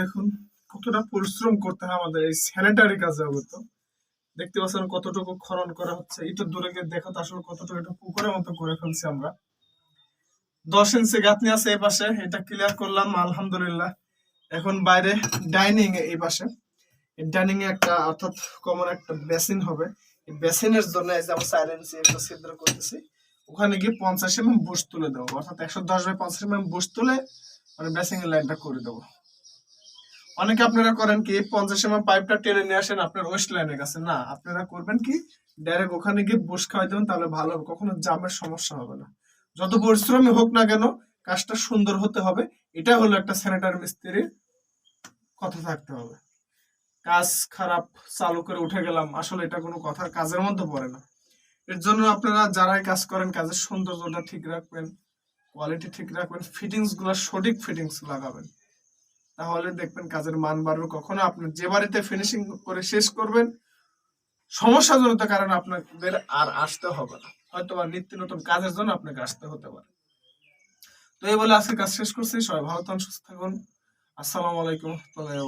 দেখুন কতটা পরিশ্রম করতে হয় আমাদের এই স্যানিটারি কাজে অবত দেখতে পাচ্ছেন কতটুকু খনন করা হচ্ছে। একটু দূরে গিয়ে দেখো আসলে কতটুকু এটা পুকুরের মতো করে ফেলছি আমরা। দশ ইঞ্চি গাঁথনি আছে এই পাশে, এটা ক্লিয়ার করলাম, আলহামদুলিল্লাহ। এখন বাইরে ডাইনিং এই পাশে। ডাইনিং এ একটা, অর্থাৎ কমন একটা বেসিন হবে। এই বেসিনের জন্য এই যে আমরা ইঞ্চি একটা ছিদ্র করতেছি। ওখানে গিয়ে পঞ্চাশ এমএম বুশ তুলে দেবো। অর্থাৎ একশো দশ বাই পঞ্চাশ এমএম বুশ তুলে মানে বেসিং এর লাইনটা করে দেবো। অনেকে আপনারা করেন কি, পঞ্চাশ এমএম পাইপটা টেনে নিয়ে আসেন, আপনার ওয়েস্ট লাইনের কাছে। না, আপনারা করবেন কি ডাইরেক্ট ওখানে গিয়ে বুশ খাওয়াই দেবেন, তাহলে ভালো হবে। কখনো জামের সমস্যা হবে না। যত পরিশ্রমী হোক না কেন, কাজটা সুন্দর হতে হবে। এটা হলো একটা স্যানিটারি মিস্ত্রির কথা থাকতে হবে। কাজ খারাপ, চালু করে উঠে গেলাম, আসলে এটা কোনো কথার কাজের মধ্যে পড়ে না। এর জন্য আপনারা যারাই কাজ করেন, কাজের সৌন্দর্যটা ঠিক রাখবেন। কোয়ালিটি ঠিক রাখবেন ফিটিংসগুলো সঠিক ফিটিংস লাগাবেন। তাহলে দেখবেন কাজের মান বাড়বে। কখনো আপনি যে বাড়িতে ফিনিশিং করে শেষ করবেন, সমস্যাজনিত কারণে আপনাদের আর আসতে হবে না। হয়তো বা নিত্য নতুন কাজের জন্য আপনাকে আসতে হতে পারে। তো এই বলে আজকে কাজ শেষ করছি। সবাই ভালো থাকুন, সুস্থ থাকুন। আসসালামু আলাইকুম রহমতুল্লাহি